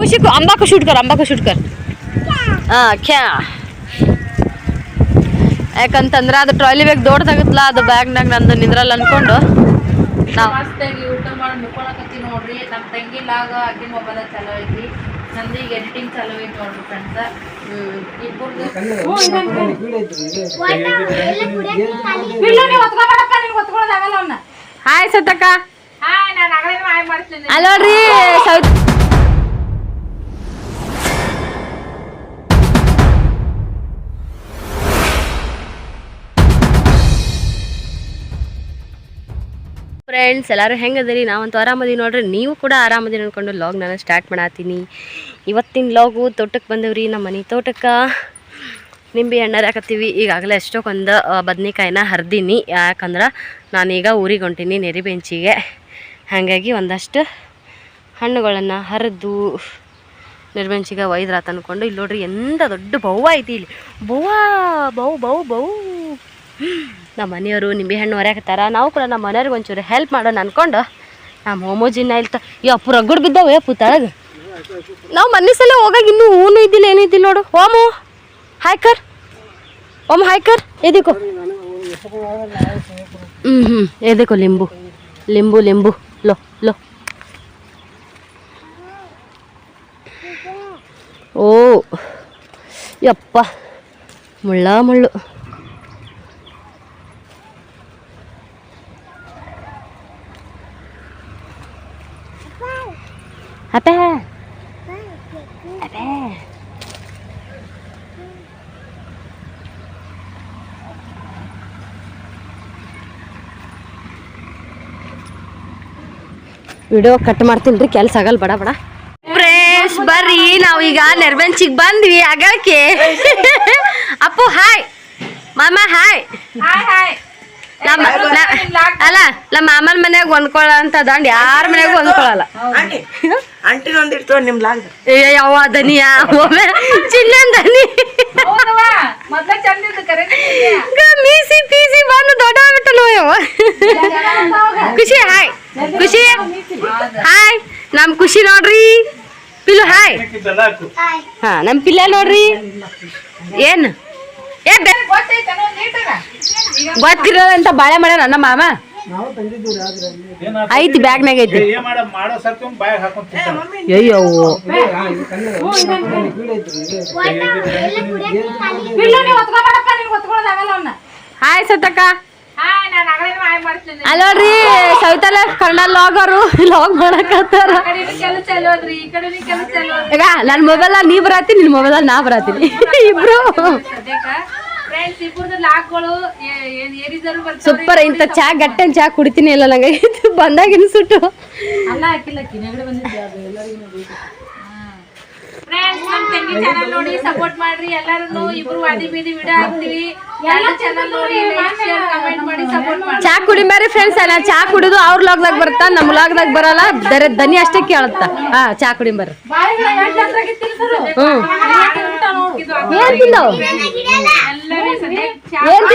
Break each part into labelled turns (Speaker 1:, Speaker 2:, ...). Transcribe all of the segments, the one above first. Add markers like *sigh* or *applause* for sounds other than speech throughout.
Speaker 1: खुशी को आंबा को शूट कर आंबा को शूट कर ಹಾ ಕ್ಯಾ ಯಾಕಂತಂದ್ರೆ ಅದು ಟ್ರಾಲಿ ಬ್ಯಾಗ್ ದೊಡ್ಡದಾಗತ್ತಲ್ಲ ಅದು ಬ್ಯಾಗ್ನಾಗ ನಂದು ನಿಂದ್ರಲ್ಲ ಅನ್ಕೊಂಡು ನಾವು
Speaker 2: ಮಸ್ತಾಗಿ ಊಟ ಮಾಡಿ ಮುಕ್ಕೊಳಕತ್ತೀವಿ ನೋಡ್ರಿ ನಮ್ಮ ತಂಗಿ ಲಾಗ ಆಕಿ ಮೊಬೈಲ್ ಚಲೋ ಐತಿ ನಂದು ಈಗ ಎಡಿಟಿಂಗ್ ಚಲೋ ಐತಿ ನೋಡ್ರಿ ಫ್ರೆಂಡ್ಸ್ ಇಬ್ಬರದು
Speaker 1: ಹಾಯ್ ಸತ್ತಕ್ಕ
Speaker 2: ಹಾಯ್ ನಾನು ಆಗಲೇ ಹಾಯ್ ಮಾಡ್ತೀನಿ
Speaker 1: ಅಲ್ಲಿ ನೋಡ್ರಿ ಸೌತ್ ಫ್ರೆಂಡ್ಸ್ ಎಲ್ಲರೂ ಹೆಂಗದಿರಿ ನಾವಂತೂ ಆರಾಮದಿ ನೋಡ್ರಿ. ನೀವು ಕೂಡ ಆರಾಮದಿ ಅನ್ಕೊಂಡು ಲಾಗ್ ನಾನು ಸ್ಟಾರ್ಟ್ ಮಾಡತ್ತೀನಿ ಇವತ್ತಿನ ಲಾಗು ತೋಟಕ್ಕೆ ಬಂದೇವ್ರಿ. ನಮ್ಮ ಮನೆ ತೋಟಕ್ಕೆ ನಿಂಬೆ ಹಣ್ಣು ಹಾಕತ್ತೀವಿ. ಈಗಾಗಲೇ ಎಷ್ಟೊಂದು ಬದ್ನಿಕಾಯಿನ ಹರಿದೀನಿ. ಯಾಕಂದ್ರೆ ನಾನೀಗ ಊರಿಗೆ ಹೊಂಟೀನಿ ನೆರಿ ಬೆಂಚಿಗೆ. ಹಾಗಾಗಿ ಒಂದಷ್ಟು ಹಣ್ಣುಗಳನ್ನು ಹರಿದು ನಿರ್ಬೆಂಚಿಗೆ ಒಯ್ದ್ರಾತ ಅಂದ್ಕೊಂಡು ಇಲ್ಲಿ ನೋಡ್ರಿ ಎಂತ ದೊಡ್ಡ ಬೌವ ಐತಿ ಇಲ್ಲಿ. ಬವ್ವ, ಬೌ ಬೌ ಬೌ. ನಮ್ಮ ಮನೆಯವರು, ನಿಂಬೆ ಹಣ್ಣು ಹೊರ್ಯಾಕತ್ತಾರ ನಾವು ಕೂಡ ನಮ್ಮ ಮನೆಯವ್ರಿಗೆ ಒಂಚೂರು ಹೆಲ್ಪ್ ಮಾಡೋಣ ಅನ್ಕೊಂಡು ನಮ್ಮ ಮೋಮೋಜಿನ ಇಲ್ತ ಇವ ಅಪ್ಪು ರಗ್ಗುಡ್ ಬಿದ್ದಾವೆ ಏ ತಳಗ. ನಾವು ಮನೆ ಸಲ ಹೋಗಾಗ ಇನ್ನೂ ಹೂನು ಇದ್ದಿಲ್ಲ, ಏನೂ ಇದ್ದಿಲ್ಲ ನೋಡು. ಓಮು ಹಾಯ್ಕರ್ ಓಮ್ ಹಾಯ್ಕರ್ ಎದಿಕೋ. ಹ್ಞೂ ಹ್ಞೂ ಎದಕ್ಕೋ ಲಿಂಬು. ಲಿಂಬು ಲಿಂಬು. Low low. ಓ, ಯಪ್ಪ. ಮುಳ್ಳ ಮುಳ್ಳು. ಅಪ್ಪೆ ಅಪ್ಪೆ ವಿಡಿಯೋ ಕಟ್ ಮಾಡ್ತೀನಿ ರೀ ಕೆಲಸ ಆಗಲ್ಲ ಬಡ ಬಡ. ಫ್ರೆಶ್ ಬರ್ರಿ ನಾವೀಗ ನೆರ್ಬೆಂಚಿಗೆ ಬಂದ್ವಿ ಆಗಕ್ಕೆ. ಅಪ್ಪು ಹಾಯ್. ಮಾಮ ಹಾಯ್.
Speaker 2: Hi hi.
Speaker 1: ನಮ್ಮ ಅಲ್ಲ ನಮ್ಮ ಮಾಮನ ಮನ್ಯಾಗ ಹೊಂದ್ಕೊಳ್ಳ ಅಂತ ದಂಡ್ ಯಾರ ಮನ್ಯಾಗ ಹೊಂದ್ಕೊಳಲ್ಲ.
Speaker 3: ಆಂಟಿ ಆಂಟಿ ಒಂದಿರ್ತು ನಿಮ್ ಲಾಗ್
Speaker 1: ಏ ಯಾವ ದನಿಯ ಚಿನ್ನ ದನಿ. ಮೀಸಿ ಪೀಸಿ ಬಂದು ದೊಡ್ಡ ಆಗ್ಬಿಟ್ಟಲು ಯವ್ವ. ಖುಷಿ ಹಾಯ್. ಖುಷಿ. ಹಾಯ್ ನಮ್ ಖುಷಿ ನೋಡ್ರಿ. ಪಿಲು ಹಾಯ್. ಹಾ ನಮ್ ಪಿಲ್ಲ ನೋಡ್ರಿ. ಏನ್? ಗೊತ್ತಿರೋದಂತ ಬಾಳೆ ಮಾಡ ನಮ್ಮ ಮಾಮ. ಐತಿ. ಬ್ಯಾಗ್ನಾಗ ಐತಿ ಅಯ್ಯೋ ಹಾಯ್ ಸತ್ತಕ್ಕ.
Speaker 2: ಹಾಯ್ ಸವಿತಾಲ ಆಗಲೇ
Speaker 1: ಲಾಗ್ ಅವರು ಲಾಗ್ ಮಾಡಕತ್ತಾರ. ಈಗ ನನ್ನ ಮೊಬೈಲ್ ನೀ ಬರತ್ತೀನಿ ನಿನ್ ಮೊಬೈಲ್ ನಾ ಬರತ್ತೀನಿ. *laughs* ಇಬ್ರು. ಸೂಪರ್ ಇಂತ ಚಾ ಗಟ್ಟೆ ಚಾ ಕುಡಿತೀನಿ ಇಲ್ಲ ನಂಗೆ. *laughs* ಬಂದಾಗ ಇನ್ಸುಟ್ಟು
Speaker 2: ಅಲ್ಲ ಹಾಕಿಲ್ಲ ಕಿನಗಡೆ ಬಂದಿದ್ದೆ ಅದು ಎಲ್ಲರಿಗೂ ಫ್ರೆಂಡ್ಸ್ ನಮ್ಮ ತಂಗಿ ಚಾನಲ್ ನೋಡಿ ಸಪೋರ್ಟ್ ಮಾಡ್ರಿ. ಎಲ್ಲರೂ ಇಬ್ರು ವಾದಿ ಬೀದಿ ವಿಡಿಯೋ ಹಾಕ್ತಿವಿ. ಎಲ್ಲ ಚಾನಲ್ ನೋಡಿ ಲೈಕ್ ಶೇರ್ ಕಮೆಂಟ್ ಮಾಡಿ ಸಪೋರ್ಟ್ ಮಾಡಿ
Speaker 1: ಚಾ ಕುಡಿಮಾರಿ ಫ್ರೆಂಡ್ಸ್ ಅಲ್ಲ ಚಾ ಕುಡಿದು ಅವ್ರ ಲಾಗ್ದಾಗ ಬರ್ತಾ ನಮ್ಮ ಲಾಗ್ದಾಗ ಬರಲ್ಲ. ಬೇರೆ ದನಿ ಅಷ್ಟೇ ಕೇಳುತ್ತ? ಹಾ ಚಾ ಕುಡಿಂಬರ್ರಿ ಹ್ಮ್. ಏನ್ ತಿಂದವ್? ಏನ್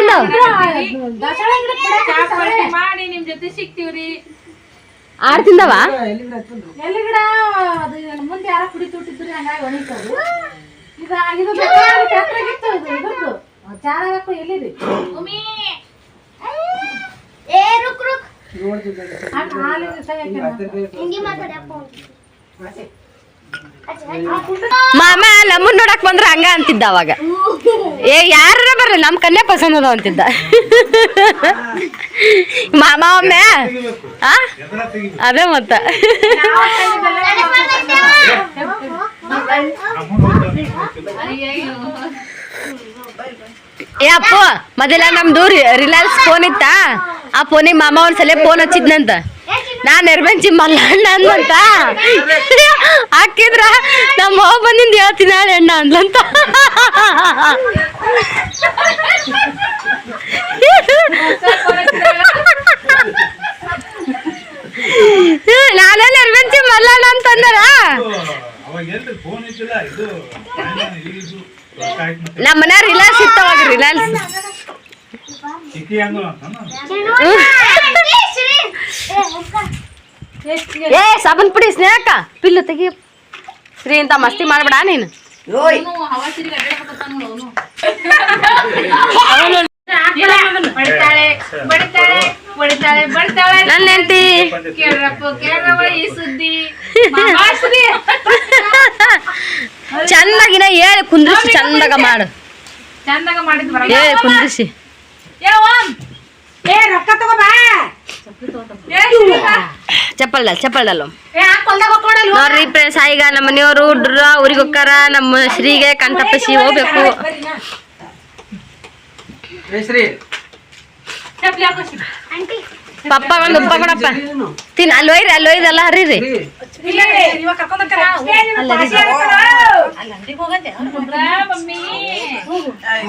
Speaker 2: ಮಾಡಿ ನಿಮ್ ಜೊತೆ ಸಿಗ್ತೀವ್ರಿ.
Speaker 1: ಆರ್ ತಿಂದವ
Speaker 2: ಎಲ್ಲಿಗಡ ಅದು ಮುಂದೆ ಯಾರ ಕುಡಿತುಟ್ಟಿದ್ರಿ ಹಂಗಾಗಿ ಒಣಗ್ತದು ಇದು ಇದು ಬೇಕಾದ್ರೆ ಕೆತ್ತರಾಗಿತ್ತು ಇದು ಇದ್ರದ್ದು ಚಾರಾಗಕ್ಕೂ ಎಲ್ಲಿದೆ ಉಮಿ ಹಾಕ್ ಹಾಲಿಗೆ ಸೈ
Speaker 1: ಮಾಮ, ನಮ್ಮನ್ ನೋಡಕ್ ಬಂದ್ರ ಹಂಗ ಅಂತಿದ್ದ ಅವಾಗ. ಏ ಯಾರ ಬರ್ರಿ ನಮ್ ಕನ್ಯ ಪಸಂದ್ ಅದ ಅಂತಿದ್ದ. ಮಾಮ ಒಮ್ಮೆ ಅದೇ ಮತ್ತ. ಏ, ಅಪ್ಪು, ಮೊದಲ ನಮ್ದು ರಿಲಯನ್ಸ್ ಫೋನ್ ಇತ್ತ? ಆ ಫೋನಿಗೆ ಮಾಮ ಒಂದ್ಸಲ ಫೋನ್ ಹಚ್ಚಿದ್ನಂತ. ನಾನ್ ನಿರ್ಬಂಚಿ ಮಲ್ಲಣ್ಣ ಅಂದಂತ ಹಾಕಿದ್ರ ನಮ್ಮ ಅವ್ವ ಬಂದಿಂದ ಹೇಳ್ತೀನಿ ನಾಳೆ ಅಣ್ಣ ಅಂದ್ಲಂತ. ನಾನೇ ನಿರ್ಬಂಚಿ ಮಲ್ಲಣ್ಣ ಅಂತಂದರ? ನಮ್ಮ ಮನೆ ರಿಲಯನ್ಸ್ ಇತ್ತವಾಗ ರಿಲಯನ್ಸ್
Speaker 4: ಹಂಗ
Speaker 1: ಏ ಸಾಬನ್ ಪುಡಿ ಸ್ನೇಹಕ್ಕ. ಪಿಲ್ಲು ತೆಗಿ. ಶ್ರೀ ಅಂತ ಮಸ್ತಿ ಮಾಡ್ಬೇಡ ನೀನು. ನನ್ನ ಹೆಂಡತಿ. ಚಂದಾಗಿನ ಹೇಳಿ ಕುಂದ್ರಿಸಿ ಚಂದಾಗ ಮಾಡು.
Speaker 2: ಚಂದಾಗ ಮಾಡಿದ್
Speaker 1: ಹೇಳಿ ಕುಂದ್ರಿಸಿ.
Speaker 2: ಏ ರೊಕ್ಕ ತಗೋಬಾ
Speaker 1: ಚಪ್ಪಲ್ದಲ್ಲ ಚಪ್ಪಲ್ದಲ್ಲ ನೋಡ್ರಿ ಫ್ರೆಂಡ್ಸ್ ಈಗ ನಮ್ಮ ಮನೆಯವರು ಹುಡ್ರ ಊರಿಗೆ ಹೋಗ್ತಾರ ನಮ್ಮ ಶ್ರೀಗೆ ಕಣ್ ತಪ್ಪಿಸಿ ಹೋಗ್ಬೇಕು. ಪಪ್ಪ ಒಂದು ಉಪ್ಪ ಕೊಡಪ್ಪ. ತಿನ್ ಅಲ್ಲಿ ಒಯ್ರಿ ಅಲ್ಲಿ ಒಯ್ದಲ್ಲ ಹರಿರಿ.
Speaker 2: ಮಮ್ಮಿ.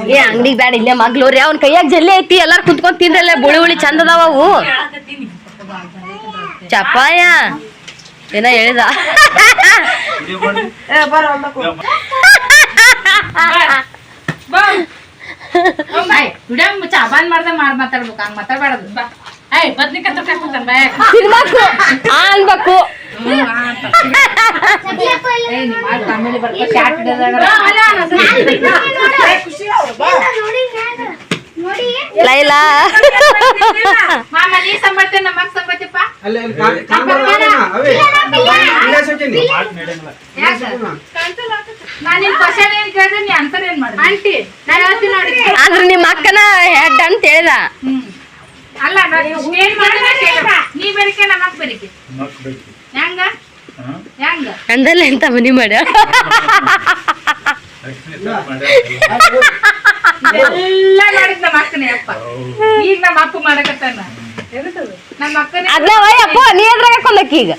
Speaker 1: ಏ ಅಂಗಡಿಗೆ ಬ್ಯಾಡ ಇಲ್ಲೇ ಮಗ್ಲೋರಿ ಅವ್ನ ಕೈಯಾಗ ಜಲ್ಲೆ ಐತಿ ಎಲ್ಲಾರು ಕುತ್ಕೊಂಡ್ ತಿನ್ರಲ್ಲ ಬುಳಿ ಉಳಿ ಚಂದ ಅದಾವ ಅವು. ಚಪಾಯ ಏನ ಹೇಳಿದ.
Speaker 3: ಏ ಬರ ಒಂದಕ್ಕೂ
Speaker 2: ವಿಡಿಯೋ ಚಾಬಾನ್ ಮಾಡ್ದೆ ಮಾಡ್ ಮಾತಾಡ್ಬೇಕು ಹಂಗ ಮಾತಾಡ್ಬಾರ್ದು. ಬಾ.
Speaker 1: ತಿನ್ಬೇಕು ಆ ಅನ್ಬೇಕು ಲೈಲಾ. ಆದ್ರೆ ನಿಮ್ಮ ಅಕ್ಕನ ಹೆಡ್ ಅಂತ ಹೇಳ್ದ.
Speaker 2: ಅಲ್ಲ ನಾನ್ ಏನ್ ಮಾಡಿದ್ರೆ ಕೇಳು. ನೀ ಬೆರಿಕೆ ನಮಗ್ ಬೆರಿಕೆ ಹೆಂಗ ಹೆಂಗ
Speaker 1: ಅಂದಲ್ಲ ಎಂತ ಮನಿ ಮಾಡ
Speaker 2: ಎಲ್ಲ ಮಾಡಿದ್ ನಮ್ಮ ಅಕ್ಕನೇ ಅಪ್ಪ ಈಗ ನಮ್ಮ ಅಪ್ಪ ಮಾಡಕತ್ತಾನ ನಮ್ಮ ಅಕ್ಕನೇ
Speaker 1: ಅದ್ನ ಅಪ್ಪ ನೀ ಈಗ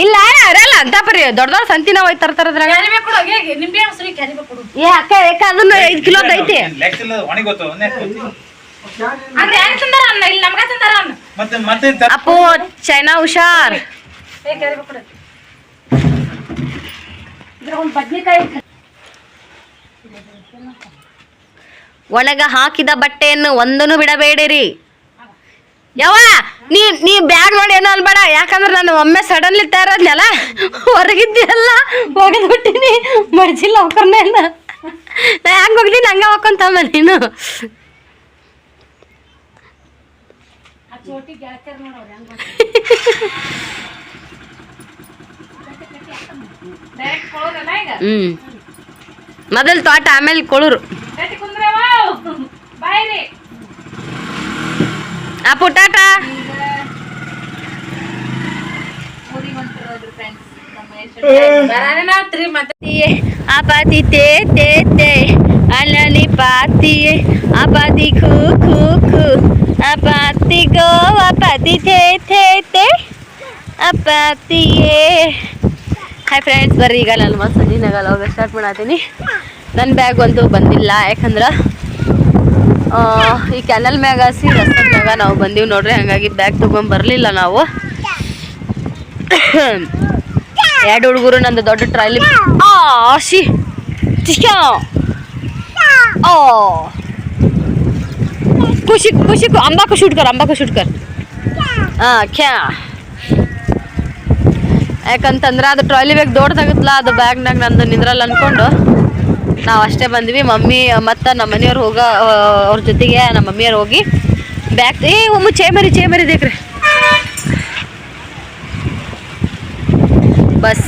Speaker 1: ಇಲ್ಲ ಅರಲ್ಲ ಅಂತ ಪರಿ ದೊಡ್ಡ ದೊಡ್ಡ ಸಂತಿನ ಹೋಯ್
Speaker 2: ತರ್ತಾರ
Speaker 1: ಏ ಅಕ್ಕ ಯಾಕ ಅದನ್ನ ಐದ್ ಕಿಲೋ ಐತಿ
Speaker 4: ಲೆಕ್ಕಿಲ್ಲ ಒಣಗಿ ಗೊತ್ತು ಒಂದೇ ಗೊತ್ತು.
Speaker 2: ಅಂದ್ರೆ ಹೆಂಗ್ ತಂದಾರ ಅನ್ನ? ಇಲ್ಲಿ ನಮ್ಗ ತಂದಾರ ಅನ್ನ.
Speaker 4: ಮತ್ತೆ ಮತ್ತೆ ತ-
Speaker 1: ಅಪ್ಪು ಚೈನಾ ಹುಷಾರ್.
Speaker 2: ಏ ಕ್ಯಾರಿಬೇಕು ಇದ್ರ ಒಂದ್ ಬದ್ನಿಕಾಯಿ
Speaker 1: ಒಳಗ ಹಾಕಿದ ಬಟ್ಟೆಯನ್ನು ಒಂದನ್ನು ಬಿಡಬೇಡಿರಿ. ಯಾವ ನೀ ನೀ ಬ್ಯಾಗ್ ನೋಡಿ ಏನೋ ಅನ್ಬೇಡ. ಯಾಕಂದ್ರೆ ನಾನು ಒಮ್ಮೆ ಸಡನ್ಲಿ ತಯಾರದ್ಲಲ್ಲ ಹೊರಗಿದ್ದೀಯಲ್ಲ ಹೋಗಿದ್ ಬಿಟ್ಟಿನಿ ಮಡ್ಜಿಲ್ಲ ಅವಕರ್ನೆಲ್ಲ ನಾ ಹೆಂಗ್ ಹೋಗ್ತೀನಿ ಹಂಗ ಹಾಕೊಂತಮ್ಮ ನೀನು. ಹ್ಮ್. ಮೊದಲ್ ತೋಟ ಆಮೇಲೆ ಕೊಳೂರು.
Speaker 2: ಆ ಪುಟಾಟ ಬಾಯ್ರಿ
Speaker 1: ಅಪ್ಪು ಟಾಟಾ.
Speaker 2: ಊರಿಗೆ ಹೊಂಟಿರೋದು ಫ್ರೆಂಡ್ಸ್ ನಮ್ಮ ಬರಾನೆ ನಾವು ತ್ರೀ ಮತ್ತೆ.
Speaker 1: ಅಪಾತಿ ತೇ ತೇ ತೇ. ಅಲ್ಲಲಿ ಪಾತಿ ಅಪಾತಿ ಖೂ ಖೂ ಖೂ. ಅಪಾತಿ ಗೋ ಪಾತಿ ಥೇ ಥೇ ತೇ ಅಪಾತಿಯೇ ಹಾಯ್ ಫ್ರೆಂಡ್ಸ್ ಬರ್ರಿ ಈಗ ನಾನು ಮತ್ತೆ ಸಂಜಿನಾಗಲ್ಲ ಸ್ಟಾರ್ಟ್ ಮಾಡತ್ತೀನಿ ನನ್ನ ಬ್ಯಾಗ್ ಒಂದು ಬಂದಿಲ್ಲ, ಯಾಕಂದ್ರೆ ಈ ಕ್ಯಾನಲ್ ಮ್ಯಾಗ ಸಿ ರಸ್ತೆ ಮ್ಯಾಗ ನಾವು ಬಂದೀವಿ ನೋಡ್ರಿ, ಹಾಗಾಗಿ ಬ್ಯಾಗ್ ತೊಗೊಂಡ್ ಬರಲಿಲ್ಲ ನಾವು. *coughs* ಎರಡು ಹುಡುಗರು ನಂದು ದೊಡ್ಡ ಟ್ರಾಯ್ಲಿ ಆ ಶಿ ಟಿಶ್ಕ್ಯಾ. ಓ ಖುಷಿ ಖುಷಿ ಅಂಬಾ को शूट कर अंबा को शूट कर ಹಾ ಕ್ಯಾ ಯಾಕಂತಂದ್ರೆ ಅದು ಟ್ರಾಲಿ ಬ್ಯಾಗ್ ದೊಡ್ಡದಾಗತ್ತಲ್ಲ ಅದು ಬ್ಯಾಗ್ನಾಗ ನಂದು ನಿಂದ್ರಲ್ಲ ಅನ್ಕೊಂಡು ನಾವು ಅಷ್ಟೇ ಬಂದ್ವಿ ಮಮ್ಮಿ ಮತ್ತು ನಮ್ಮ ಮನೆಯವ್ರು ಹೋಗ ಆ, ಅವ್ರ ಜೊತೆಗೆ ನಮ್ಮ ಮಮ್ಮಿಯವ್ರು ಹೋಗಿ ಬ್ಯಾಗ್ ಏ ಒಮ್ಮೆ ಚೇ ಮರಿ ಚೇ ಮರಿ ದೇಕ್ರಿ ಬಸ್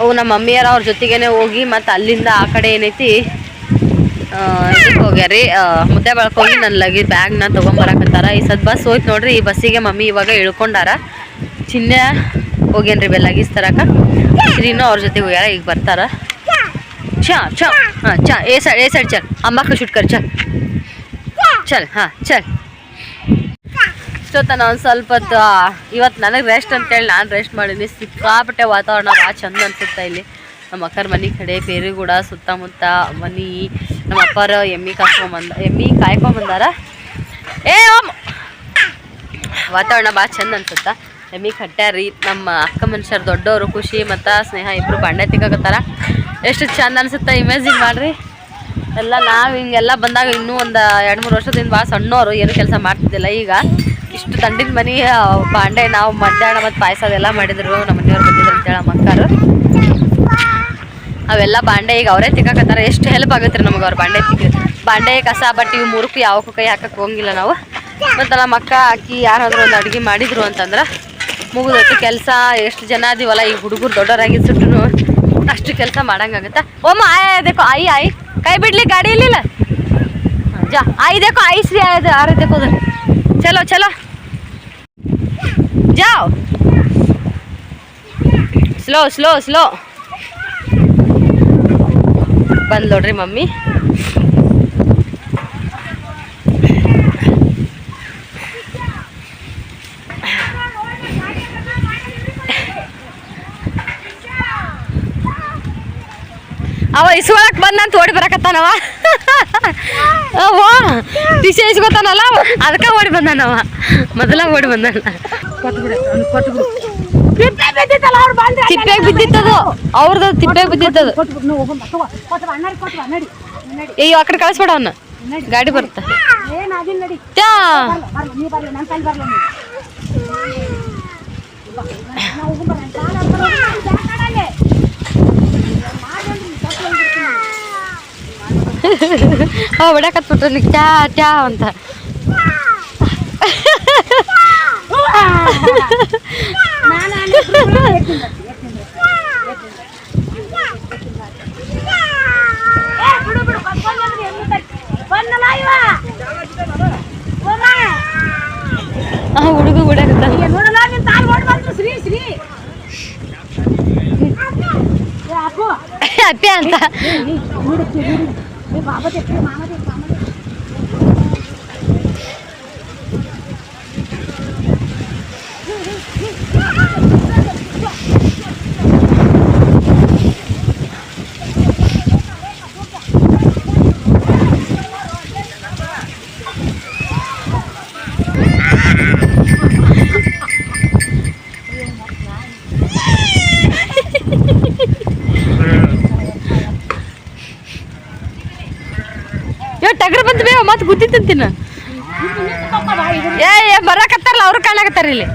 Speaker 1: ಅವು ನಮ್ಮ ಮಮ್ಮಿಯರ ಅವ್ರ ಜೊತೆಗೇನೆ ಹೋಗಿ ಮತ್ತು ಅಲ್ಲಿಂದ ಆ ಕಡೆ ಏನೈತಿ ಹೋಗ್ಯಾರ ಹೋಗ್ಯಾರಿ ಮುದ್ದೆ ಬಳ್ಕೊಂಡು ನನ್ನ ಲಗಿ ಬ್ಯಾಗ್ನ ತೊಗೊಂಬರಕತ್ತಾರ ಈ ಸದ್ ಬಸ್ ಹೋಯ್ತು ನೋಡ್ರಿ, ಈ ಬಸ್ಸಿಗೆ ಮಮ್ಮಿ ಇವಾಗ ಇಳ್ಕೊಂಡಾರ. ಚಿನ್ನ ಹೋಗ್ಯಾನ್ರಿ ಲಗೇಜ್ ತರಕ. ಶ್ರೀನು ಅವ್ರ ಜೊತೆಗೆ ಹೋಗ್ಯಾರ, ಈಗ ಬರ್ತಾರ. ಚಾ ಚಾ ಹಾಂ ಚಾ ಏ ಸೈಡ್ ಏ ಸೈಡ್ ಚಲ್. ಅಮ್ಮಕ್ಕ ಶೂಟ್ ಕರ್, ಚಲ್. ಚಲ್, ಹಾಂ, ಚಲ್. ಇಷ್ಟೊತ್ತ ಒಂದು ಸ್ವಲ್ಪ ಹೊತ್ತು ಇವತ್ತು ನನಗೆ ರೆಸ್ಟ್ ಅಂತೇಳಿ ನಾನು ರೆಸ್ಟ್ ಮಾಡೀನಿ. ಸಿಕ್ಕಾಪಟ್ಟೆ ವಾತಾವರಣ ಭಾಳ ಚಂದ ಅನ್ಸುತ್ತೆ ಇಲ್ಲಿ. ನಮ್ಮ ಅಕ್ಕರ ಮನೆ ಕಡೆ, ಪೇರಿಗೂಡ, ಸುತ್ತಮುತ್ತ ಮನೆ, ನಮ್ಮ ಅಪ್ಪರ ಎಮ್ಮಿ ಕಾಸ್ಕೊಂಬಂದ ಎಮ್ಮಿ ಕಾಯ್ಕೊಂಬಂದಾರ ಏ ವಾತಾವರಣ ಭಾಳ ಚಂದ ಅನ್ಸುತ್ತ? ಎಮ್ಮಿ ಕಟ್ಟ್ಯಾರಿ ನಮ್ಮ ಅಕ್ಕ ಮನುಷ್ಯರು ದೊಡ್ಡವರು ಖುಷಿ ಮತ್ತು ಸ್ನೇಹ ಇಬ್ಬರು ಬಂಡೆ ತಿಕ್ಕಾಕತ್ತಾರ. ಎಷ್ಟು ಚಂದ ಅನ್ಸುತ್ತೆ ಇಮೇಜಿನ್ ಮಾಡ್ರಿ. ಎಲ್ಲ ನಾವು ಹಿಂಗೆಲ್ಲ ಬಂದಾಗ ಇನ್ನೂ ಒಂದು ಎರಡು ಮೂರು ವರ್ಷದಿಂದ ಭಾಳ ಸಣ್ಣವರು ಏನು ಕೆಲಸ ಮಾಡ್ತಿದ್ದಿಲ್ಲ ಈಗ. ಇಷ್ಟು ತಂಡಿನ ಮನೆ ಬಾಂಡೆ, ನಾವು ಮಧ್ಯಾಹ್ನ ಮತ್ತು ಪಾಯಸ ಅದೆಲ್ಲ ಮಾಡಿದ್ರು, ನಮ್ಮ ಮನೆಯವ್ರು ಬಂದಿದ್ರು ಅಂತೇಳಿ ಮಕ್ಕಾರು ಅವೆಲ್ಲ ಬಾಂಡೆ ಈಗ ಅವರೇ ತಿಕ್ಕಾಕತ್ತಾರ. ಎಷ್ಟು ಹೆಲ್ಪ್ ಆಗುತ್ತೆ ರೀ ನಮಗೆ ಅವ್ರ ಬಾಂಡೆ ತಿಕ್ಕ ಬಾಂಡೆ, ಕಸ ಬಟ್ ಇವು ಮೂರಕ್ಕೂ ಯಾವಕ್ಕೂ ಕೈ ಹಾಕಕ್ಕೆ ಹೋಗಿಲ್ಲ ನಾವು. ಮತ್ತು ನಮ್ಮ ಅಕ್ಕ, ಅಕ್ಕಿ ಯಾರಾದರೂ ಒಂದು ಅಡುಗೆ ಮಾಡಿದ್ರು ಅಂತಂದ್ರೆ ಮುಗಿದೋಯ್ತು. ಕೆಲಸ ಎಷ್ಟು ಜನ ಅದೀವಲ್ಲ ಈಗ ಹುಡುಗರು ದೊಡ್ಡವರಾಗಿ ಸುಟ್ಟು ಅಷ್ಟು ಕೆಲಸ ಮಾಡಂಗಾಗುತ್ತೆ ಓಮ್ಮ ಆಯ್ದೇಕೋ ಆಯಿ ಆಯಿ ಕೈ ಬಿಡ್ಲಿ, ಗಾಡಿ ಇಲ್ಲಿಲ್ಲ ಜಾ ಆಯ್ದೇಕೋ ಆಯಿಸ್ರಿ ಆಯ್ದು ಆರೈದೇಕೋದ್ರಿ ಚಲೋ ಚಲೋ. যাও ಸ್ಲೋ ಸ್ಲೋ ಸ್ಲೋ ಬಂದು ನೋಡ್ರಿ ಮಮ್ಮಿ. ಅವ ಇಸ್ಕೊಳಕ್ ಬಂದಂತ ಓಡಿ ಬರಕತ್ತಾನವ. ಅವ ಟಿಸಿ ಇಸ್ಕೊತಾನಲ್ಲ ಅದಕ್ಕೆ ಓಡಿ ಬಂದಾನವ. ಮೊದಲ ಓಡಿ ಬಂದಾನ ತಿಪ್ಪೆಗೆ ಬಿದ್ದಿತ್ತದು. ಅವ್ರದ್ದು ತಿಪ್ಪೆಗೆ ಬಿದ್ದಿತ್ತದು. ಏಯ್ ಆ ಕಡೆ ಕಳಿಸ್ಬೇಡ ಅವನ್ನ ಗಾಡಿ ಬರುತ್ತೆ. ಅವ ಬಿಡಕತ್ಬಿಟ್ರು ಚಾ ಚಾ ಅಂತ ಹುಡುಗ ಬಿಡಕತ್ತಾನ ಅಪ್ಪೆ ಅಂತ ಇವ್ ಟಗರ್ ಬಂತ ಬೇವ ಮತ್ತೆ ಗುದ್ದಿತ್ತಂತಿನ ಏ ಏ ಬರಕತ್ತಾರಲ್ಲ ಅವ್ರು ಕಾಣಕತ್ತಾರ ಇಲ್ಲಿ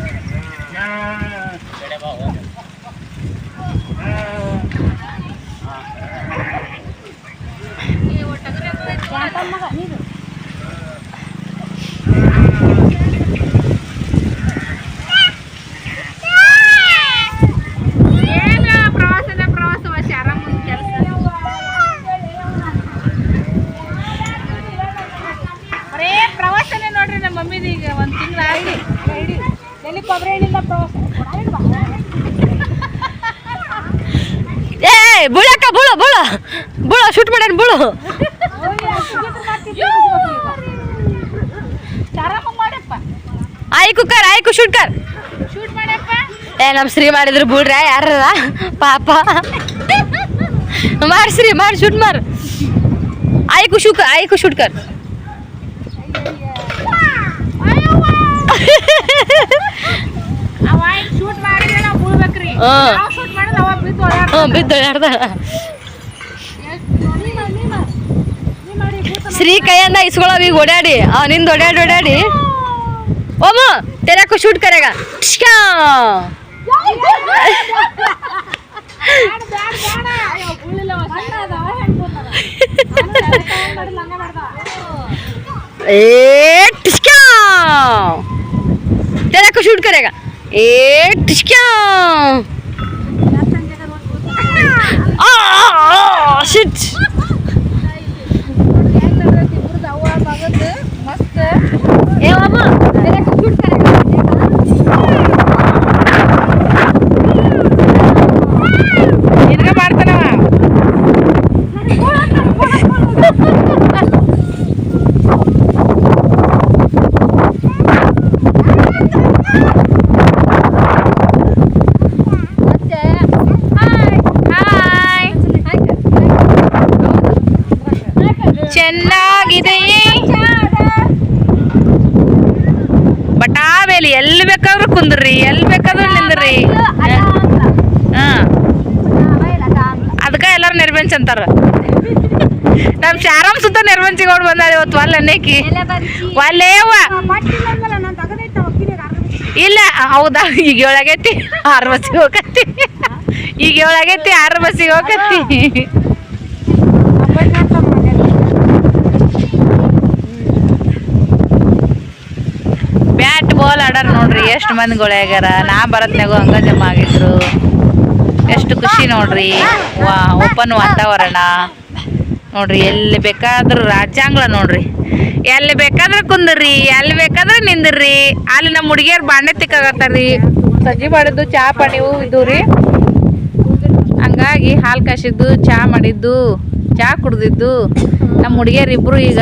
Speaker 2: ಏನ್ ಪ್ರವಾಸದ ಪ್ರವಾಸ ವರ್ಷ ಆರಾಮ ಕೆಲಸ ಬರೇ ಪ್ರವಾಸನೇ ನೋಡ್ರಿ ನಮ್ಮ ಮಮ್ಮಿದ ಈಗ ಒಂದ್ ತಿಂಗಳ ಆಗಿ ಎಲ್ಲಿ ಕೊಬ್ಬರಿ ಎಣ್ಣಿಂದ ಪ್ರವಾಸ
Speaker 1: ಏ, ಬುಳಕ್ಕ, ಬುಳು ಬುಳು. ಬುಳು ಶೂಟ್ ಮಾಡ್ಯಾನ ಬುಳು. ಆಯ್ ಕುಕ್ಕರ್, ಆಯ್ ಕು ಶೂಟ್
Speaker 2: ಮಾಡಪ್ಪ
Speaker 1: ಏ ನಮ್ಮ ಶ್ರೀ ಮಾಡಿದ್ರು ಬುಳ್ರ ಯಾರ ಪಾಪ. ಮಾಡ್ ಶ್ರೀ ಮಾಡಿ ಶೂಟ್ ಮಾರ್. ಆಯ್ ಕು ಶೂಟ್ ಆಯ್ ಕು ಶೂಟ್ ಕರ್
Speaker 2: ಅವ ಶೂಟ್ ಮಾಡಿದ್ರೆ ನಾವು ಬೀಳ್ಬೇಕ್ರಿ
Speaker 1: ಹಾ.
Speaker 2: ನಾವು ಶೂಟ್ ಮಾಡಿದ್ರೆ ಅವ ಬಿದ್ದು ಓಡಾಡ್ತಾನ.
Speaker 1: ಹ್ಞೂ ಬಿದ್ದು ಯಾರ್ದ ಶ್ರೀ ಕೈಯಿಂದ ಇಸ್ಕೊಳವ್ ಈಗ ಓಡಾಡಿ. ಅವನಿಂದ ಓಡಾಡಿ ಓಡಾಡಿ ಓಮ ತೆರಕು ಶೂಟ್ ಕರೆಗ. ಏ
Speaker 2: ಬ್ಯಾಡ,
Speaker 1: तेरा को शूट करेगा। एक शिट
Speaker 2: मस्त।
Speaker 1: ए बाबा तेरा को शूट करेगा।
Speaker 2: ಕುಂದ್ರಿ ಎಲ್ಲಿ ಬೇಕಾದ್ರೂ ನಿಂದ್ರಿ. ಹಾ. ಅದಕ್ಕೆ ಎಲ್ಲಾರು ನಿರ್ಬೆಂಚ್ ಅಂತಾರ. ನಮ್ ಶಾರಾಮ್ ಸುತ್ತ ನಿರ್ಬೆಂಚಿಗೋಡ್ ಬಂದಾಳ ಇವತ್ತು ಒಲ್ಲೆ ಅನ್ನೇಕಿ ಒಲ್ಲೇವ ಇಲ್ಲ ಹೌದಾ? ಈಗ ಏಳಾಗೈತಿ ಆರು ಬಸ್ಸಿಗೆ ಹೋಗತ್ತಿ. ಈಗ ಏಳಾಗೈತಿ ಆರು ಬಸ್ಸಿಗೆ ಹೋಗತ್ತಿ. ಬ್ಯಾಟ್ ಆಡರ್ ನೋಡ್ರಿ, ಎಷ್ಟು ಮಂದಿ ಆಗ್ಯಾರ ನಾ ಬರತ್ನಾಗೂ ಹಂಗ ಜಮ ಆಗಿದ್ರು. ಎಷ್ಟು ಖುಷಿ ನೋಡ್ರಿ. ವಾ, ಓಪನ್ ವಾತಾವರಣ. ನೋಡ್ರಿ, ಎಲ್ಲಿ ಬೇಕಾದ್ರೂ ರಾಜ್ಯಾಂಗ್ಲ ನೋಡ್ರಿ. ಎಲ್ಲಿ ಬೇಕಾದ್ರೆ ಕುಂದ್ರಿ, ಎಲ್ಲಿ ಬೇಕಾದ್ರೆ ನಿಂದ್ರಿ. ಅಲ್ಲಿ ನಮ್ಮ ಹುಡುಗಿಯರ್ ಬಾಂಡೆ ತಿಕ್ಕಾಗತ್ತಾರ್ರಿ ಸಜ್ಜಿ ಮಾಡಿದ್ದು ಚಹಾ ಪಾಣಿವು ಇದು ರೀ. ಹಂಗಾಗಿ ಹಾಲು ಕಾಸಿದ್ದು ಚಹಾ ಮಾಡಿದ್ದು ಚಹಾ ಕುಡ್ದಿದ್ದು. ನಮ್ಮ ಹುಡುಗಿಯರ್ ಇಬ್ರು ಈಗ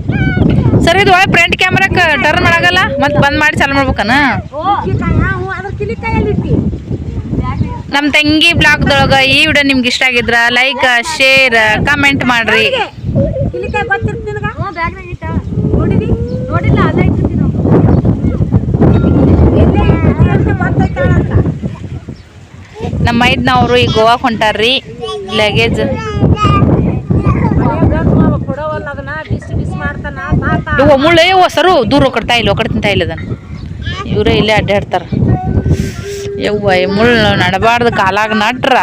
Speaker 2: ಇದು ಒಳಗೆ ಫ್ರಂಟ್ ಕ್ಯಾಮ್ರಾಕ್ ಟರ್ನ್ ಮಾಡಾಗಲ್ಲ? ಮತ್ತೆ ಬಂದ್ ಮಾಡಿ ಚಾಲು ಮಾಡ್ಬೇಕನ? ನಮ್ಮ ತಂಗಿ ಬ್ಲಾಗ್ದೊಳಗ ಈ ವಿಡಿಯೋ ನಿಮ್ಗೆ ಇಷ್ಟ ಆಗಿದ್ರ ಲೈಕ್ ಶೇರ್ ಕಮೆಂಟ್ ಮಾಡ್ರಿ. ನಮ್ಮ ಮೈದ್ನವ್ರು ಈಗ ಗೋವಾಕ್ ಹೊಂಟಾರ್ರಿ ಲಗೇಜ್ ಇವ ಮುಳ್ಳೆ ಇವ ಸರು ದೂರ ಕಡ್ತಾ ಇಲ್ಲ ತಿಂತ ಇಲ್ಲ ಅದನ್ನ ಇವರೇ ಇಲ್ಲೇ ಅಡ್ಡಾಡ್ತಾರ. ಯವ್ವ ಈ ಮುಳ್ಳು ನಡಬಾರ್ದು ಕಾಲಾಗ ನಟ್ರ.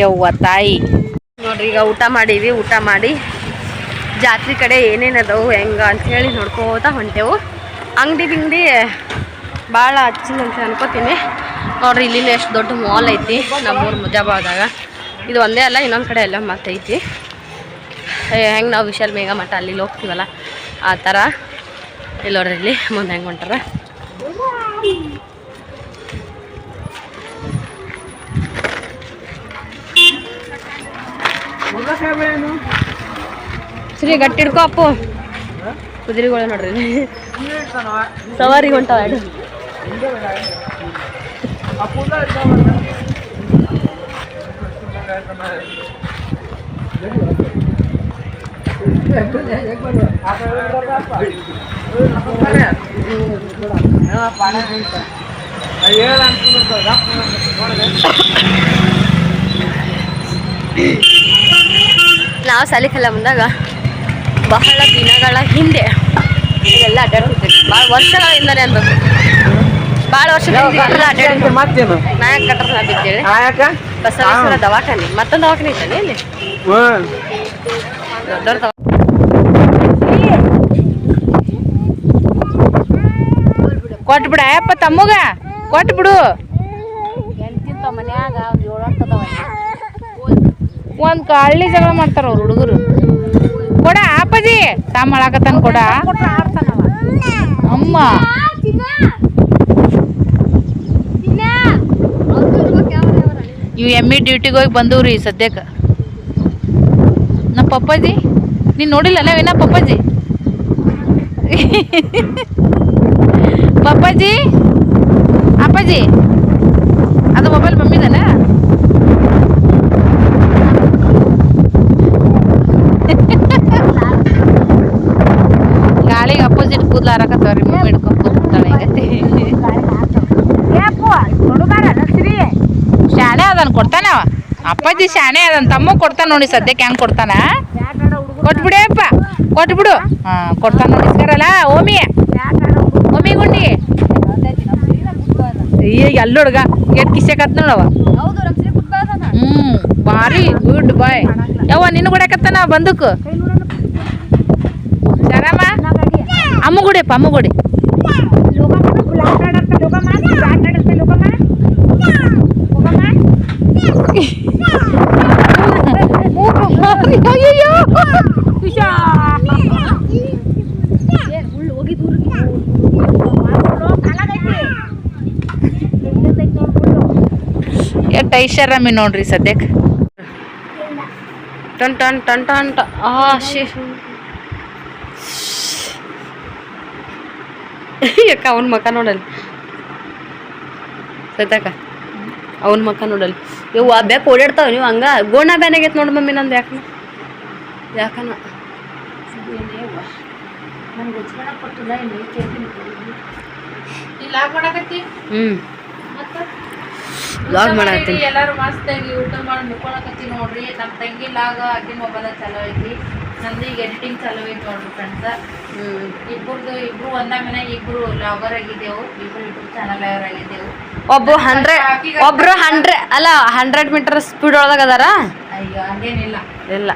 Speaker 2: ಯವ್ವ ತಾಯಿ.
Speaker 1: ನೋಡ್ರಿ ಈಗ ಊಟ ಮಾಡೀವಿ ಊಟ ಮಾಡಿ ಜಾತ್ರೆ ಕಡೆ ಏನೇನು ಅದಾವು ಹೆಂಗ ಅಂತ ಹೇಳಿ ನೋಡ್ಕೋತ ಹೊಂಟೆವು. ಅಂಗಡಿ ಬಿಂಗಡಿ ಭಾಳ ಹಚ್ಚಿನ ಅಂತ ಅನ್ಕೋತೀನಿ. ನೋಡ್ರಿ ಇಲ್ಲಿನ ಎಷ್ಟು ದೊಡ್ಡ ಮಾಲ್ ಐತಿ ನಮ್ಮೂರು ಮುಜಾಬಾದಾಗ ಇದು ಒಂದೇ ಅಲ್ಲ ಇನ್ನೊಂದು ಕಡೆ ಎಲ್ಲ ಮತ್ತೈತಿ ಹೆಂಗೆ ನಾವು ವಿಶಾಲ್ ಮೇಘ ಮಠ, ಅಲ್ಲಿ ಹೋಗ್ತೀವಲ್ಲ? ಆ ಥರ ಇಲ್ಲೋಡ್ರಿ ಇಲ್ಲಿ ಮುಂದೆ ಹೆಂಗೆ ಹೊಂಟಾರ. ಶ್ರೀ, ಗಟ್ಟಿ ಹಿಡ್ಕೋ ಅಪ್ಪು. ಕುದುರೆಗಳು ನೋಡ್ರಿ. ಸವಾರಿ ಹೊಂಟಾವ ಎರಡು. ನಾವು ಸಾಲಿಕಲ್ಲ ಬಂದಾಗ ಬಹಳ ದಿನಗಳ ಹಿಂದೆ ಎಲ್ಲ ಅಡ್ಡಾಡ್ತಿದ್ವಿ ಭಾಳ ವರ್ಷಗಳಿಂದನೇ ಅನ್ಬೇಕು. ಭಾಳ ವರ್ಷಗಳಿಂದ ಎಲ್ಲ ಅಡ್ಡಾಡ್ತಿದ್ವಿ
Speaker 3: ಮತ್ತೇನು?
Speaker 1: ನಾಯಕ್ ಬಿದ್ದೇಳಿ
Speaker 3: ಯಾಕ?
Speaker 1: ಬಸವೇಶ್ವರ ದವಾಖಾನೆ. ಮತ್ತೊಂದು ದವಾಖಾನೆ ಇದ್ದಾನೆ ಇಲ್ಲಿ? ದೊಡ್ಡ ದವಾಖಾನೆ
Speaker 2: ಕೊಟ್ಬಿಡ ಅಯ್ಯಪ್ಪ ತಮ್ಮಗ ಕೊಟ್ಬಿಡು. ಒಂದ್ ಕಳ್ಳಿ ಜಗಳ ಮಾಡ್ತಾರ ಅವ್ರ ಹುಡುಗರು. ಕೊಡ ಅಪ್ಪಾಜಿ. ತಮ್ಮ ಅಳಾಕತ್ತಾನ ಕೊಡ. ಅಮ್ಮ. ಇವ್ ಎಮ್ಮಿ ಡ್ಯೂಟಿಗೆ ಹೋಗಿ ಬಂದವ್ರಿ ಸದ್ಯಕ್ಕೆ ನಮ್ಮ ಪಪ್ಪಾಜಿ ನೀನ್ ನೋಡಿಲ್ಲ ನಾವೇನ ಪಪ್ಪಾಜಿ? ಪಪ್ಪಾಜಿ? ಅಪ್ಪಾಜಿ? ಅದು ಮೊಬೈಲ್ ಮಮ್ಮಿದನ? ಗಾಳಿಗೆ ಅಪೋಸಿಟ್ ಕೂದಲಾರಕತ್ತವ್ರಿ ಮಮ್ಮಿ ಹಿಡ್ಕೊಂಡು ಈಗ. ಶಾಣೆ ಅದನ್ ಕೊಡ್ತಾನ ಅವ ಅಪ್ಪಾಜಿ ಶಾಣೆ ಅದನ್ ತಮ್ಮ ಕೊಡ್ತಾನ ನೋಡಿ, ಸದ್ಯಕ್ಕೆ ಹೆಂಗ್ ಕೊಡ್ತಾನ? ಕೊಟ್ಬಿಡಪ್ಪ ಕೊಟ್ಬಿಡು. ಹಾ, ಕೊಡ್ತಾನ ನೋಡಿ ಇಸ್ಕಾರಲ್ಲ ಓಮಿ ಓಮಿ ಗುಂಡಿ. ಈಗ ಎಲ್ಲ ಹುಡುಗ ಎಟ್ ಕಿಸಕತ್ ನೋಡವ ಹ್ಮ್ ಭಾರಿ ಗುಡ್ ಬಾಯ್ ಯವ್ವ ನಿನ್ನ ಗುಡಕತ್ತಾನ ಬಂದಕ್? ಸರಮ್ಮ ಅಮ್ಮ ಗುಡಿಯಪ್ಪ ಅಮ್ಮ *laughs* ಗುಡಿ ಅಯ್ಯಯ್ಯೋ. ಎಷ್ಟ್ ಐಷಾರಾಮಿ ನೋಡ್ರಿ ಸದ್ಯಕ್ಕೆ
Speaker 1: ಟನ್ ಟನ್ ಟನ್ ಟನ್ ಟ ಆ, ಶಿ. ಅಕ್ಕ ಅವನ ಮಕ ನೋಡಲ್ಲಿ ಸತ್ಯಕ ಅವನ ಮಕ ನೋಡಲ್ಲಿ ಇವು ಆ ಬ್ಯಾಕ್ ಓಡಾಡ್ತಾವ ನೀವು ಹಂಗ? ಗೋಣ ಬ್ಯಾನಾಗೈತೆ ನೋಡಿ ಮಮ್ಮಿ ನಂದು ಯಾಕನ? ಯಾಕನ? ಹ್ಞೂ
Speaker 2: ಮತ್ತ
Speaker 1: ಮಾಡಿ
Speaker 2: ಎಲ್ಲರೂ ಮಸ್ತ್ ಮಸ್ತಾಗಿ ಊಟ ಮಾಡಿ ಮುಕ್ಕೊಳಕತ್ತಿ ನೋಡ್ರಿ. ನಮ್ಮ ತಂಗಿ ಲಾಗ ಅಕ್ಕಿ ಮೊಬೈಲ್ ಚಲೋ ಐತಿ ನಂದು ಈಗ ಎಡಿಟಿಂಗ್ ಚಲೋ ಐತಿ ನೋಡ್ರಿ ಫ್ರೆಂಡ್ಸ್ ಇಬ್ಬರದು ಇಬ್ರು ಒಂದ ಮನೆ ಇಬ್ರು ಲಾಗರ್ ಆಗಿದ್ದೆವು. ಇಬ್ರು ಯೂಟ್ಯೂಬ್ ಚಾನಲ್ ಆಗಿದ್ದೆವು.
Speaker 1: ಒಬ್ಬ ಹಂಡ್ರೆಡ್ ಒಬ್ರು ಹಂಡ್ರೆಡ್ ಅಲ್ಲ ಹಂಡ್ರೆಡ್ ಮೀಟರ್ ಸ್ಪೀಡ್ ಒಳಗೆ ಅದಾರ?
Speaker 2: ಅಯ್ಯೋ ಹಂಗೇನಿಲ್ಲ.
Speaker 1: ಇಲ್ಲ.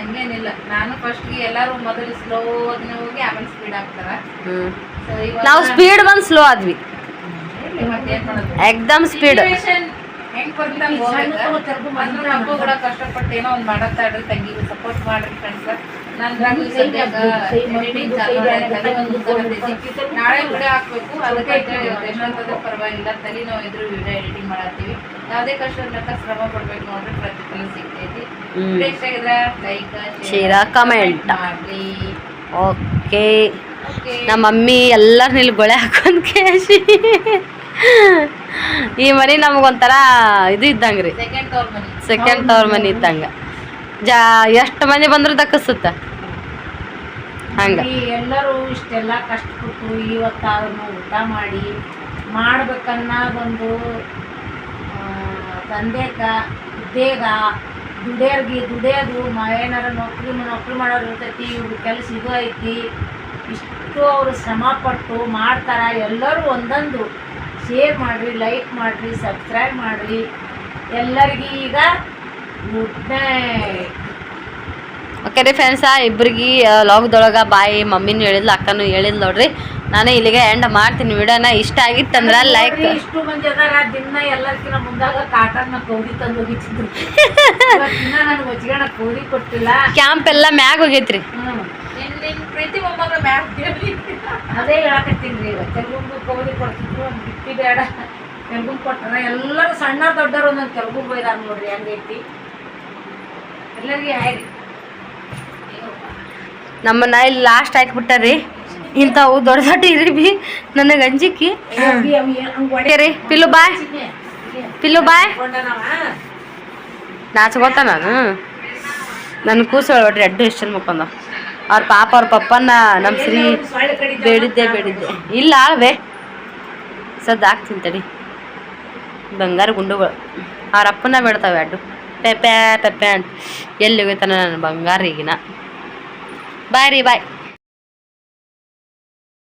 Speaker 2: ಹಂಗೇನಿಲ್ಲ. ನಾನು ಫಸ್ಟ್ಗೆ ಎಲ್ಲರೂ ಮೊದಲು ಸ್ಲೋ ಹೋಗಿ ಆಮೇಲೆ ಸ್ಪೀಡ್ ಆಗ್ತಾರ
Speaker 1: ನಾವು ಸ್ಪೀಡ್ ಬಂದು ಸ್ಲೋ ಆದ್ವಿ. ಎಕ್ದಮ್ ಸ್ಪೀಡ್
Speaker 2: ಕೂಡ ಕಷ್ಟಪಟ್ಟು ಏನೋ ಒಂದ್ ತಂಗಿಗೆ ಸಪೋರ್ಟ್ ಮಾಡ್ರಿ ಫ್ರೆಂಡ್ಸ್ ಸದ್ಯಾಗ. ನಾಳೆ ವಿಡಿಯೋ ಹಾಕ್ಬೇಕು. ಅದಕ್ಕೆ ಪರವಾಗಿಲ್ಲ. ಇದ್ರು ವಿಡಿಯೋ ಎಡಿಟಿಂಗ್ ಮಾಡತ್ತೀವಿ. ಯಾವುದೇ ಕಷ್ಟ ಶ್ರಮ ಪಡ್ಬೇಕು ನೋಡ್ರಿ ಪ್ರತಿಫಲ ಸಿಗ್ತೈತಿ. ವಿಡಿಯೋ ಇಷ್ಟ ಆಗಿದ್ರೆ ಲೈಕ್
Speaker 1: ಓಕೆ ನಮ್ಮ ಮಮ್ಮಿ ಎಲ್ಲರ ನಿಲ್ ಗೊಳೆ ಹಾಕೊಂಡ್ ಕೇಸಿ ಈ ಮನೆ ನಮಗೊಂಥರ ಇದು ಇದ್ದಂಗೆ ರೀ
Speaker 2: ಸೆಕೆಂಡ್ ಟವರ್ ಮನಿ
Speaker 1: ಸೆಕೆಂಡ್ ತವ್ರ ಮನೆ ಇದ್ದಂಗೆ. ಜಾ ಎಷ್ಟು ಮನಿ ಬಂದರೂ ದಕ್ಕಸುತ್ತ. ಹಂಗೆ.
Speaker 5: ಎಲ್ಲರೂ ಇಷ್ಟೆಲ್ಲ ಕಷ್ಟಪಟ್ಟು ಇವತ್ತು ಅದನ್ನು ಊಟ ಮಾಡಿ ಮಾಡ್ಬೇಕನ್ನೋದೊಂದು ತಂದೆಕ ಉದ್ಯೋಗ ದುಡಿಯೋರ್ಗಿ ದುಡಿಯೋದು ಮ ಏನಾರ ನೌಕರಿ ನೌಕರಿ ಮಾಡೋರು ಇರ್ತೈತಿ ಇವ್ರ ಕೆಲಸ ಇದು ಐತಿ. ಇಷ್ಟು ಅವರು ಶ್ರಮ ಪಟ್ಟು ಮಾಡ್ತಾರ ಎಲ್ಲರೂ ಒಂದೊಂದು. ಶೇರ್ ಮಾಡಿರಿ ಲೈಕ್ ಮಾಡಿರಿ ಸಬ್ಸ್ಕ್ರೈಬ್ ಮಾಡಿರಿ. ಎಲ್ಲರಿಗೂ ಈಗ ಗುಡ್ ನೈಟ್
Speaker 1: ಓಕೆ ರೀ ಫ್ರೆಂಡ್ಸ ಇಬ್ಬರಿಗೆ ಲಾಗ್ದೊಳಗೆ ಬಾಯಿ ಮಮ್ಮಿನೂ ಹೇಳಿದ್ಲು, ಅಕ್ಕನೂ ಹೇಳಿದ್ಲು ನೋಡ್ರಿ. ನಾನು ಇಲ್ಲಿಗೆ ಎಂಡ್ ಮಾಡ್ತೀನಿ. ವಿಡಿಯೋನ ಇಷ್ಟ ಆಗಿತ್ತಂದ್ರೆ ಲೈಕ್
Speaker 5: ಇಷ್ಟು ಮಂದಿ ಅದಾರ ದಿನ ಎಲ್ಲರ್ಕಿನ್ನ ಮುಂದಾಗ ಕಾಟನ್ನ ಕೌಡಿ ತಂದು ಹೋಗಿತ್ತಿದ್ರು ದಿನ ನನಗೆ ಒಚ್ಚಿಗೆಣ ಕೌಡಿ ಕೊಟ್ಟಿಲ್ಲ.
Speaker 1: ಕ್ಯಾಂಪ್ ಎಲ್ಲ ಮ್ಯಾಗ ಹೋಗೈತ್ರಿ.
Speaker 2: ಪ್ರೀತಿ ಮೊಮ್ಮಗಳು ಮ್ಯಾಗ
Speaker 5: ಅದೇ ಹೇಳಕತ್ತೀನಿ ರೀ ತೆಲುಗು ಕೌಡಿ ಕೊಡ್ತಿದ್ರು ಒಂದು ಬಿಟ್ಟಿ ಬೇಡ. ತೆಲುಗು ಕೊಟ್ಟಾರ ಎಲ್ಲರೂ ಸಣ್ಣ ದೊಡ್ಡರು ಒಂದೊಂದು ತೆಲುಗು ಬೈದಾರ ನೋಡ್ರಿ ಹಂಗೈತಿ. ಎಲ್ಲರಿಗೆ ಆಯ್ರಿ.
Speaker 1: ನಮ್ಮನ್ನ ಇಲ್ಲಿ ಲಾಸ್ಟ್ ಹಾಕ್ಬಿಟ್ಟಾರಿ ಇಂಥವು ದೊಡ್ಡ ದೊಡ್ಡ ಇರಿ ಬಿ. ನನಗೆ ಅಂಜಿಕಿ. ರೀ ಪಿಲ್ಲು ಬಾಯ್. ಪಿಲ್ಲು ಬಾಯ್. ನಾಚ್ಕೋತ ನಾನು. ನನ್ನ ಕೂಸು ನೋಡ್ರಿ ಎಡ್ಡು ಎಷ್ಟು ಮುಖಂದ ಅವ್ರ ಪಾಪ ಅವ್ರ ಪಪ್ಪನ ನಮ್ಮ ಶ್ರೀ ಬೇಡಿದ್ದೆ ಬೇಡಿದ್ದೆ. ಇಲ್ಲ ಆಳ್ವೆ ಸದ್ದು ಹಾಕ್ತೀನಿ ತಡಿ. ಬಂಗಾರ ಗುಂಡುಗಳು. ಅವ್ರ ಅಪ್ಪನ ಬೇಡ್ತಾವೆ ಅಡ್ಡು ಪೆಪ್ಯಾ ಪೆಪೆ ಅಂತ. ಎಲ್ಲಿ ಹೋಗ್ತಾನೆ ನನ್ನ ಬಂಗಾರ ಈಗಿನ. ಬಾಯ್ ರೀ ಬಾಯ್.